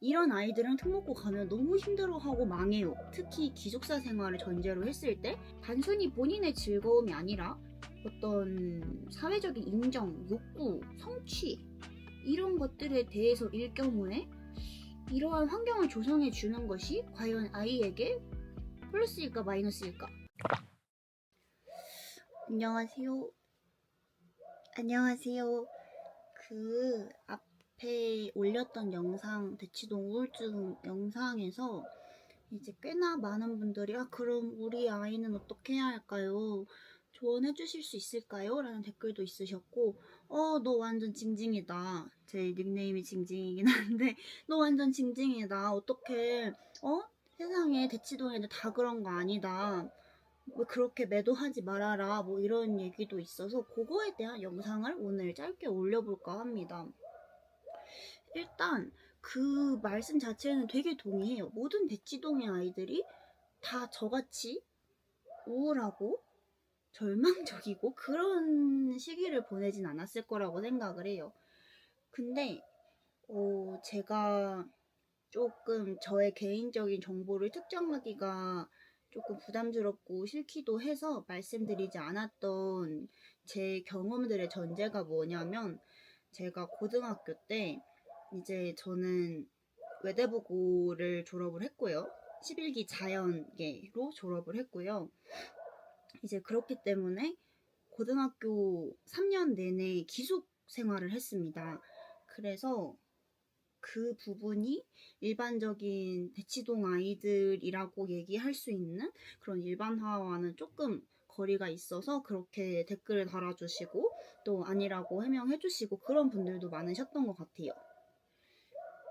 이런 아이들은 특목고 가면 너무 힘들어하고 망해요. 특히 기숙사 생활을 전제로 했을 때 단순히 본인의 즐거움이 아니라 어떤 사회적인 인정, 욕구, 성취 이런 것들에 대해서 일 경우에 이러한 환경을 조성해 주는 것이 과연 아이에게 플러스일까 마이너스일까? 안녕하세요. 안녕하세요. 그 앞 에 올렸던 영상 대치동 우울증 영상에서 이제 꽤나 많은 분들이 아 그럼 우리 아이는 어떻게 해야 할까요? 조언해 주실 수 있을까요? 라는 댓글도 있으셨고 어 너 완전 징징이다. 제 닉네임이 징징이긴 한데 너 완전 징징이다. 어떻게 어? 세상에 대치동에는 다 그런 거 아니다. 왜 그렇게 매도하지 말아라. 뭐 이런 얘기도 있어서 그거에 대한 영상을 오늘 짧게 올려볼까 합니다. 일단 그 말씀 자체는 되게 동의해요. 모든 대치동의 아이들이 다 저같이 우울하고 절망적이고 그런 시기를 보내진 않았을 거라고 생각을 해요. 근데 어, 제가 조금 저의 개인적인 정보를 특정하기가 조금 부담스럽고 싫기도 해서 말씀드리지 않았던 제 경험들의 전제가 뭐냐면 제가 고등학교 때 이제 저는 외대부고를 졸업을 했고요. 11기 자연계로 졸업을 했고요. 이제 그렇기 때문에 고등학교 3년 내내 기숙 생활을 했습니다. 그래서 그 부분이 일반적인 대치동 아이들이라고 얘기할 수 있는 그런 일반화와는 조금 거리가 있어서 그렇게 댓글을 달아주시고 또 아니라고 해명해주시고 그런 분들도 많으셨던 것 같아요.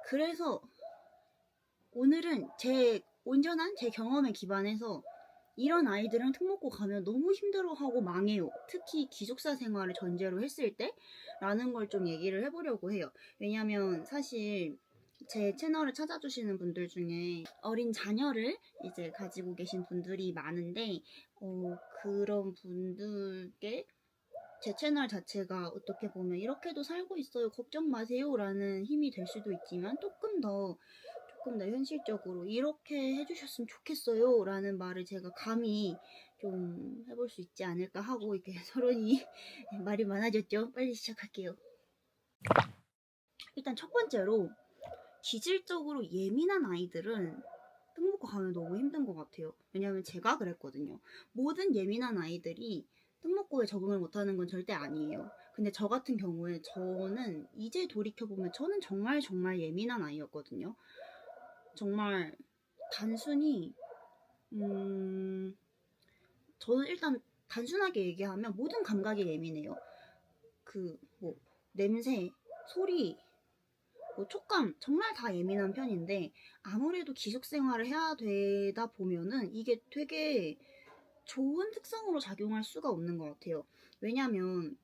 그래서 오늘은 제 온전한 제 경험에 기반해서 이런 아이들은 특목고 가면 너무 힘들어하고 망해요. 특히 기숙사 생활을 전제로 했을 때 라는 걸 좀 얘기를 해보려고 해요. 왜냐면 사실 제 채널을 찾아주시는 분들 중에 어린 자녀를 이제 가지고 계신 분들이 많은데 어, 그런 분들께 제 채널 자체가 어떻게 보면 이렇게도 살고 있어요. 걱정 마세요. 라는 힘이 될 수도 있지만 조금 더 조금 더 현실적으로 이렇게 해주셨으면 좋겠어요. 라는 말을 제가 감히 좀 해볼 수 있지 않을까 하고 이렇게 서론이 말이 많아졌죠. 빨리 시작할게요. 일단 첫 번째로 기질적으로 예민한 아이들은 특목고 가면 너무 힘든 것 같아요. 왜냐하면 제가 그랬거든요. 모든 예민한 아이들이 특목고에 적응을 못하는 건 절대 아니에요. 근데 저 같은 경우에 저는 이제 돌이켜보면 저는 정말 정말 예민한 아이였거든요. 정말 단순히 음 저는 일단 단순하게 얘기하면 모든 감각이 예민해요. 그 뭐 냄새, 소리, 뭐 촉감 정말 다 예민한 편인데 아무래도 기숙 생활을 해야 되다 보면은 이게 되게 좋은 특성으로 작용할 수가 없는 것 같아요. 왜냐면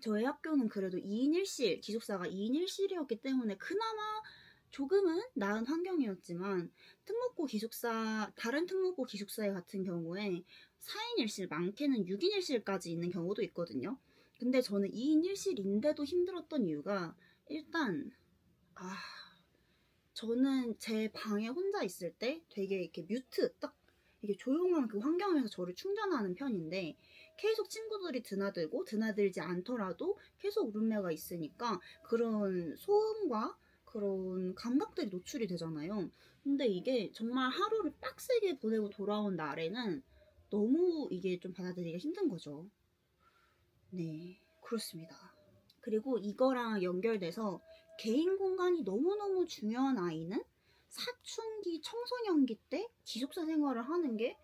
저희 학교는 그래도 2인 1실, 기숙사가 2인 1실이었기 때문에 그나마 조금은 나은 환경이었지만 특목고 기숙사 다른 특목고 기숙사에 같은 경우에 4인 1실 많게는 6인 1실까지 있는 경우도 있거든요. 근데 저는 2인 1실인데도 힘들었던 이유가 일단 아 저는 제 방에 혼자 있을 때 되게 이렇게 뮤트 딱 이게 조용한 그 환경에서 저를 충전하는 편인데 계속 친구들이 드나들고 드나들지 않더라도 계속 룸메가 있으니까 그런 소음과 그런 감각들이 노출이 되잖아요. 근데 이게 정말 하루를 빡세게 보내고 돌아온 날에는 너무 이게 좀 받아들이기가 힘든 거죠. 네, 그렇습니다. 그리고 이거랑 연결돼서 개인 공간이 너무너무 중요한 아이는 사춘기, 청소년기 때 기숙사 생활을 하는 게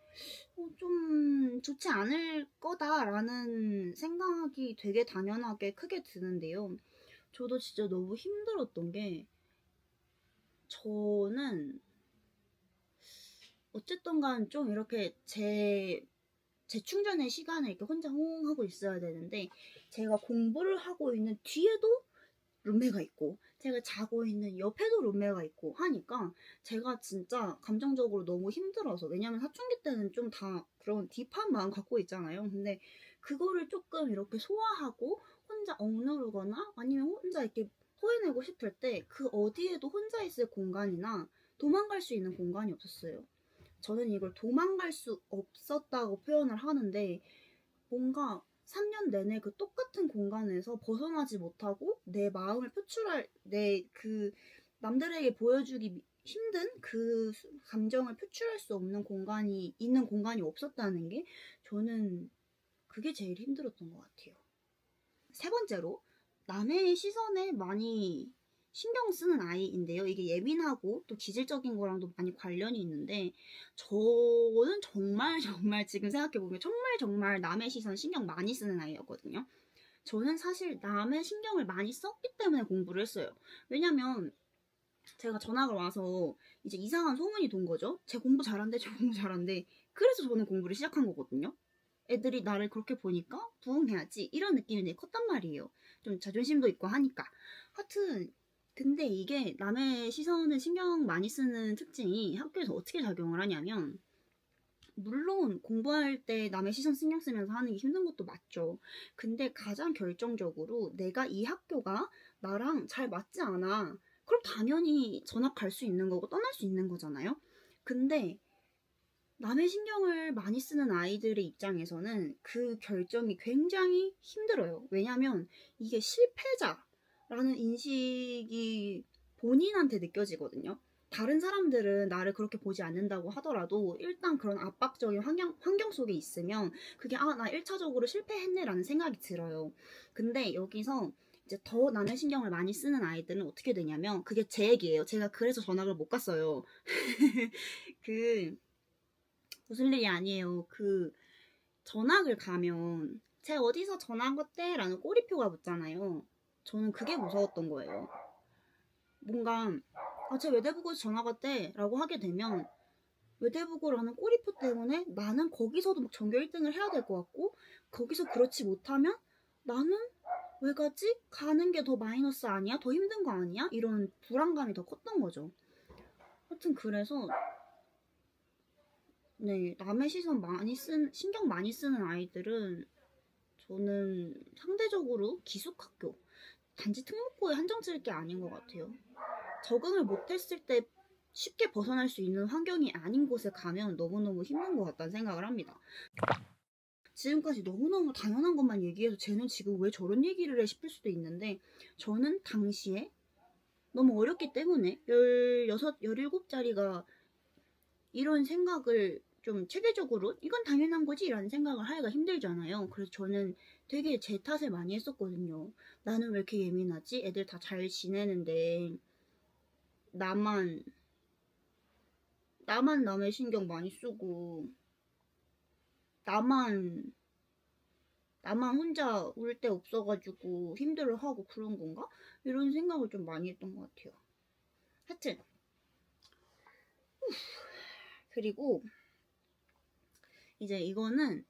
어, 좀 좋지 않을 거다라는 생각이 되게 당연하게 크게 드는데요. 저도 진짜 너무 힘들었던 게 저는 어쨌든 간 좀 이렇게 제 재충전의 시간을 이렇게 혼자 호응 하고 있어야 되는데 제가 공부를 하고 있는 뒤에도 룸메가 있고 제가 자고 있는 옆에도 룸메가 있고 하니까 제가 진짜 감정적으로 너무 힘들어서 왜냐면 사춘기 때는 좀 다 그런 딥한 마음 갖고 있잖아요. 근데 그거를 조금 이렇게 소화하고 혼자 억누르거나 아니면 혼자 이렇게 토해내고 싶을 때 그 어디에도 혼자 있을 공간이나 도망갈 수 있는 공간이 없었어요. 저는 이걸 도망갈 수 없었다고 표현을 하는데 뭔가 3년 내내 그 똑같은 공간에서 벗어나지 못하고 내 마음을 표출할 내 그 남들에게 보여주기 힘든 그 수- 감정을 표출할 수 없는 공간이 있는 공간이 없었다는 게 저는 그게 제일 힘들었던 것 같아요. 세 번째로 남의 시선에 많이 신경 쓰는 아이인데요. 이게 예민하고 또 기질적인 거랑도 많이 관련이 있는데 저는 정말 정말 지금 생각해보면 정말 정말 남의 시선 신경 많이 쓰는 아이였거든요. 저는 사실 남의 신경을 많이 썼기 때문에 공부를 했어요. 왜냐면 제가 전학을 와서 이제 이상한 소문이 돈 거죠. 제 공부 잘한대, 저 공부 잘한대. 그래서 저는 공부를 시작한 거거든요. 애들이 나를 그렇게 보니까 부응해야지 이런 느낌이 컸단 말이에요. 좀 자존심도 있고 하니까. 하여튼 근데 이게 남의 시선을 신경 많이 쓰는 특징이 학교에서 어떻게 작용을 하냐면 물론 공부할 때 남의 시선 신경 쓰면서 하는 게 힘든 것도 맞죠. 근데 가장 결정적으로 내가 이 학교가 나랑 잘 맞지 않아. 그럼 당연히 전학 갈 수 있는 거고 떠날 수 있는 거잖아요. 근데 남의 신경을 많이 쓰는 아이들의 입장에서는 그 결정이 굉장히 힘들어요. 왜냐면 이게 실패자 라는 인식이 본인한테 느껴지거든요. 다른 사람들은 나를 그렇게 보지 않는다고 하더라도 일단 그런 압박적인 환경, 환경 속에 있으면 그게 아, 나 1차적으로 실패했네 라는 생각이 들어요. 근데 여기서 이제 더 남의 신경을 많이 쓰는 아이들은 어떻게 되냐면 그게 제 얘기예요. 제가 그래서 전학을 못 갔어요. 그 무슨 일이 아니에요. 그 전학을 가면 쟤 어디서 전학 왔대? 라는 꼬리표가 붙잖아요. 저는 그게 무서웠던 거예요. 뭔가 아, 쟤 외대부고에서 전학 왔대? 라고 하게 되면 외대부고라는 꼬리표 때문에 나는 거기서도 막 전교 1등을 해야 될 것 같고 거기서 그렇지 못하면 나는 왜 가지? 가는 게 더 마이너스 아니야? 더 힘든 거 아니야? 이런 불안감이 더 컸던 거죠. 하여튼 그래서 네, 남의 시선 많이 쓴, 신경 많이 쓰는 아이들은 저는 상대적으로 기숙학교, 단지 특목고에 한정 지을 게 아닌 것 같아요. 적응을 못했을 때 쉽게 벗어날 수 있는 환경이 아닌 곳에 가면 너무너무 힘든 것 같다는 생각을 합니다. 지금까지 너무너무 당연한 것만 얘기해서 쟤는 지금 왜 저런 얘기를 해 싶을 수도 있는데 저는 당시에 너무 어렸기 때문에 16, 17짜리가 이런 생각을 좀 체계적으로 이건 당연한 거지 라는 생각을 하기가 힘들잖아요. 그래서 저는 되게 제 탓을 많이 했었거든요. 나는 왜 이렇게 예민하지? 애들 다 잘 지내는데 나만 나만 남의 신경 많이 쓰고 나만 나만 혼자 울 데 없어가지고 힘들어하고 그런 건가? 이런 생각을 좀 많이 했던 것 같아요. 하여튼 그리고 이제 이거는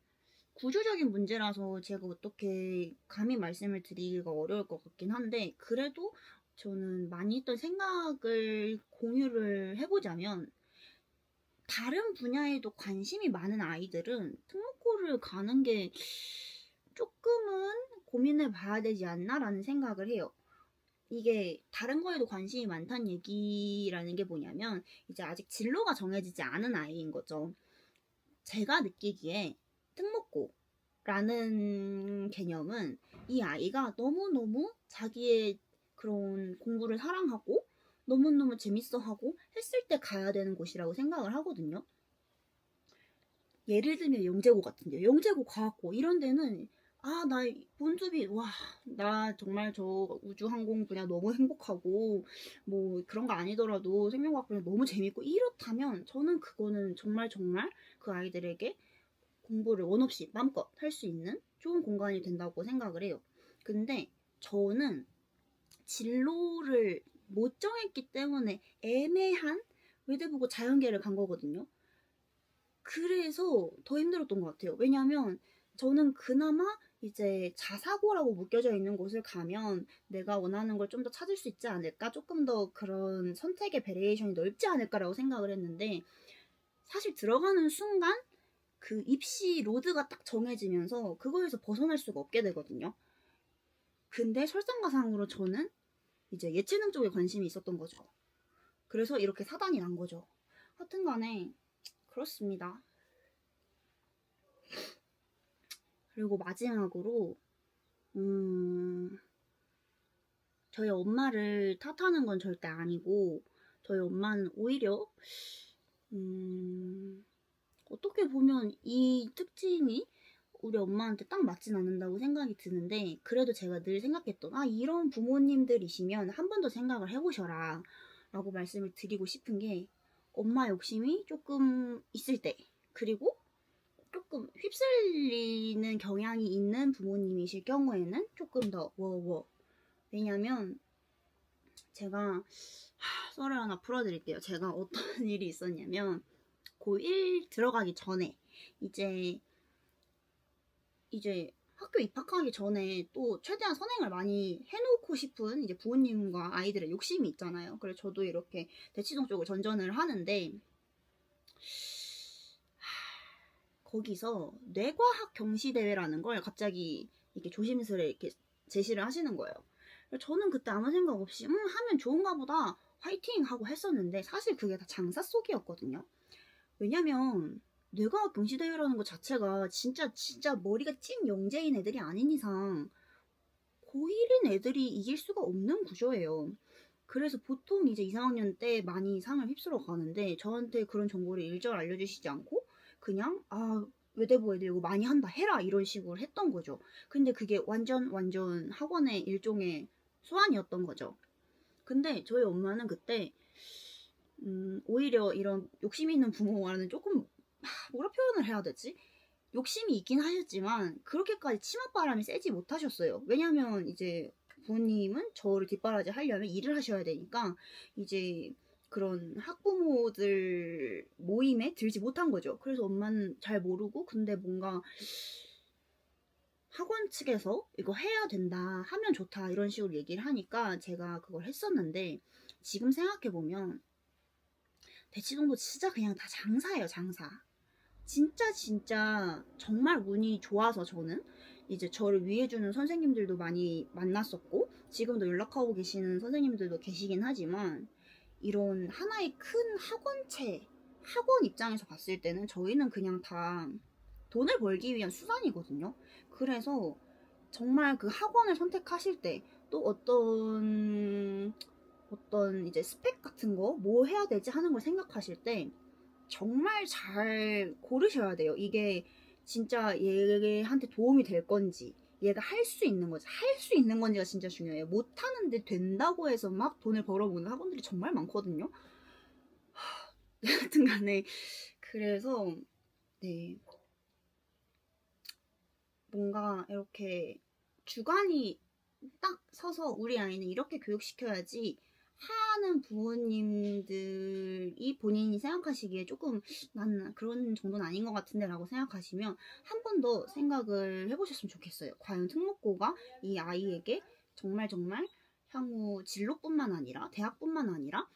구조적인 문제라서 제가 어떻게 감히 말씀을 드리기가 어려울 것 같긴 한데 그래도 저는 많이 했던 생각을 공유를 해보자면 다른 분야에도 관심이 많은 아이들은 특목고를 가는 게 조금은 고민해 봐야 되지 않나라는 생각을 해요. 이게 다른 거에도 관심이 많다는 얘기라는 게 뭐냐면 이제 아직 진로가 정해지지 않은 아이인 거죠. 제가 느끼기에 특목고라는 개념은 이 아이가 너무너무 자기의 그런 공부를 사랑하고 너무너무 재밌어하고 했을 때 가야 되는 곳이라고 생각을 하거든요. 예를 들면 영재고 같은데요. 영재고 과학고 이런 데는 아, 나 본수비, 와, 나 정말 저 우주항공 분야 너무 행복하고, 뭐 그런 거 아니더라도 생명과학 분야 너무 재밌고, 이렇다면 저는 그거는 정말 정말 그 아이들에게 공부를 원 없이 마음껏 할 수 있는 좋은 공간이 된다고 생각을 해요. 근데 저는 진로를 못 정했기 때문에 애매한 외대보고 자연계를 간 거거든요. 그래서 더 힘들었던 것 같아요. 왜냐면 저는 그나마 이제 자사고라고 묶여져 있는 곳을 가면 내가 원하는 걸 좀 더 찾을 수 있지 않을까? 조금 더 그런 선택의 베리에이션이 넓지 않을까라고 생각을 했는데 사실 들어가는 순간 그 입시 로드가 딱 정해지면서 그거에서 벗어날 수가 없게 되거든요. 근데 설상가상으로 저는 이제 예체능 쪽에 관심이 있었던 거죠. 그래서 이렇게 사단이 난 거죠. 하여튼 간에 그렇습니다. 그리고 마지막으로 음 저희 엄마를 탓하는 건 절대 아니고 저희 엄마는 오히려 음 어떻게 보면 이 특징이 우리 엄마한테 딱 맞진 않는다고 생각이 드는데 그래도 제가 늘 생각했던 아 이런 부모님들이시면 한 번 더 생각을 해보셔라 라고 말씀을 드리고 싶은 게 엄마 욕심이 조금 있을 때 그리고 조금 휩쓸리는 경향이 있는 부모님이실 경우에는 조금 더 워워. 왜냐면 제가 하, 썰을 하나 풀어드릴게요 제가 어떤 일이 있었냐면 고1 들어가기 전에 이제 이제 학교 입학하기 전에 또 최대한 선행을 많이 해놓고 싶은 이제 부모님과 아이들의 욕심이 있잖아요. 그래서 저도 이렇게 대치동 쪽을 전전을 하는데 하, 거기서 뇌과학 경시 대회라는 걸 갑자기 이렇게 조심스레 이렇게 제시를 하시는 거예요. 저는 그때 아무 생각 없이 음 하면 좋은가 보다 화이팅 하고 했었는데 사실 그게 다 장사 속이었거든요. 왜냐면 뇌과학 경시대회라는 것 자체가 진짜 진짜 머리가 찐 영재인 애들이 아닌 이상 고1인 애들이 이길 수가 없는 구조예요. 그래서 보통 이제 2, 3학년 때 많이 상을 휩쓸어 가는데 저한테 그런 정보를 일절 알려주시지 않고 그냥 아 외대부 애들 이거 많이 한다 해라 이런 식으로 했던 거죠. 근데 그게 완전 완전 학원의 일종의 수완이었던 거죠. 근데 저희 엄마는 그때 음, 오히려 이런 욕심 있는 부모와는 조금 하, 뭐라 표현을 해야 되지? 욕심이 있긴 하셨지만 그렇게까지 치맛바람이 세지 못하셨어요. 왜냐면 이제 부모님은 저를 뒷바라지 하려면 일을 하셔야 되니까 이제 그런 학부모들 모임에 들지 못한 거죠. 그래서 엄마는 잘 모르고 근데 뭔가 학원 측에서 이거 해야 된다 하면 좋다 이런 식으로 얘기를 하니까 제가 그걸 했었는데 지금 생각해보면 대치동도 진짜 그냥 다 장사예요 장사. 진짜 진짜 정말 운이 좋아서 저는 이제 저를 위해주는 선생님들도 많이 만났었고 지금도 연락하고 계시는 선생님들도 계시긴 하지만 이런 하나의 큰 학원체 학원 입장에서 봤을 때는 저희는 그냥 다 돈을 벌기 위한 수단이거든요. 그래서 정말 그 학원을 선택하실 때 또 어떤 어떤 이제 스펙 같은 거 뭐 해야 되지 하는 걸 생각하실 때 정말 잘 고르셔야 돼요. 이게 진짜 얘한테 도움이 될 건지 얘가 할 수 있는 건지 할 수 있는 건지가 진짜 중요해요. 못 하는데 된다고 해서 막 돈을 벌어보는 학원들이 정말 많거든요. 하, 여튼 간에 그래서 네 뭔가 이렇게 주관이 딱 서서 우리 아이는 이렇게 교육시켜야지 하는 부모님들이 본인이 생각하시기에 조금 나는 그런 정도는 아닌 것 같은데 라고 생각하시면 한 번 더 생각을 해보셨으면 좋겠어요. 과연 특목고가 이 아이에게 정말 정말 향후 진로뿐만 아니라 대학뿐만 아니라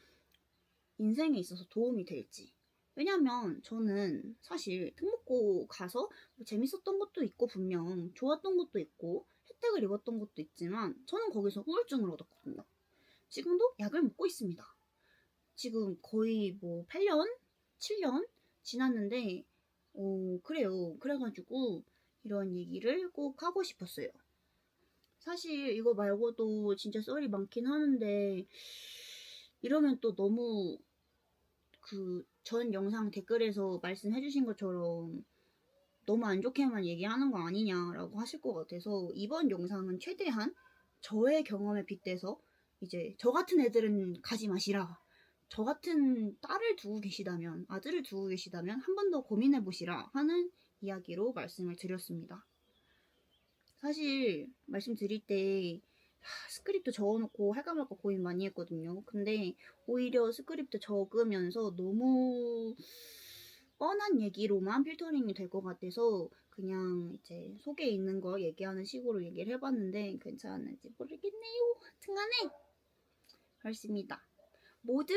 인생에 있어서 도움이 될지. 왜냐면 저는 사실 특목고 가서 뭐 재밌었던 것도 있고 분명 좋았던 것도 있고 혜택을 입었던 것도 있지만 저는 거기서 우울증을 얻었거든요. 지금도 약을 먹고 있습니다. 지금 거의 뭐 8년, 7년 지났는데, 어, 그래요. 그래가지고 이런 얘기를 꼭 하고 싶었어요. 사실 이거 말고도 진짜 썰이 많긴 하는데, 이러면 또 너무 그 전 영상 댓글에서 말씀해 주신 것처럼 너무 안 좋게만 얘기하는 거 아니냐라고 하실 것 같아서 이번 영상은 최대한 저의 경험에 빗대서 이제 저 같은 애들은 가지 마시라. 저 같은 딸을 두고 계시다면, 아들을 두고 계시다면 한 번 더 고민해 보시라 하는 이야기로 말씀을 드렸습니다. 사실 말씀드릴 때 하, 스크립트 적어놓고 할까 말까 고민 많이 했거든요. 근데 오히려 스크립트 적으면서 너무 뻔한 얘기로만 필터링이 될 것 같아서 그냥 이제 속에 있는 거 얘기하는 식으로 얘기를 해봤는데 괜찮은지 모르겠네요. 하여튼간에 그렇습니다. 모든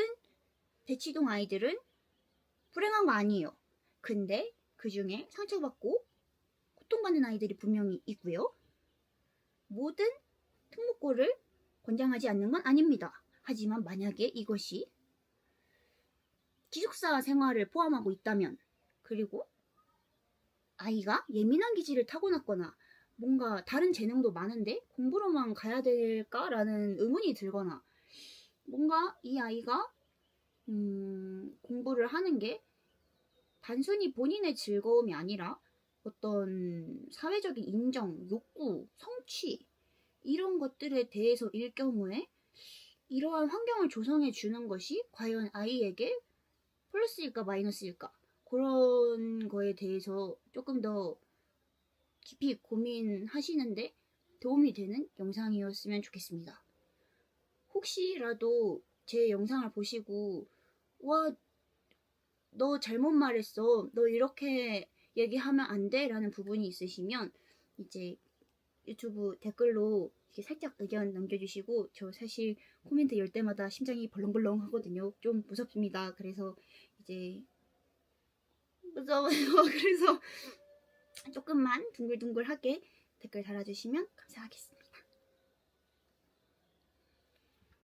대치동 아이들은 불행한 거 아니에요. 근데 그 중에 상처받고 고통받는 아이들이 분명히 있고요. 모든 특목고를 권장하지 않는 건 아닙니다. 하지만 만약에 이것이 기숙사 생활을 포함하고 있다면 그리고 아이가 예민한 기질을 타고났거나 뭔가 다른 재능도 많은데 공부로만 가야 될까라는 의문이 들거나 뭔가 이 아이가 음, 공부를 하는 게 단순히 본인의 즐거움이 아니라 어떤 사회적인 인정, 욕구, 성취 이런 것들에 대해서일 경우에 이러한 환경을 조성해 주는 것이 과연 아이에게 플러스일까 마이너스일까 그런 거에 대해서 조금 더 깊이 고민하시는데 도움이 되는 영상이었으면 좋겠습니다. 혹시라도 제 영상을 보시고 와, 너 잘못 말했어. 너 이렇게 얘기하면 안 돼. 라는 부분이 있으시면 이제 유튜브 댓글로 이렇게 살짝 의견 남겨주시고 저 사실 코멘트 열 때마다 심장이 벌렁벌렁 하거든요. 좀 무섭습니다. 그래서 이제 무서워요. 그래서 조금만 둥글둥글하게 댓글 달아주시면 감사하겠습니다.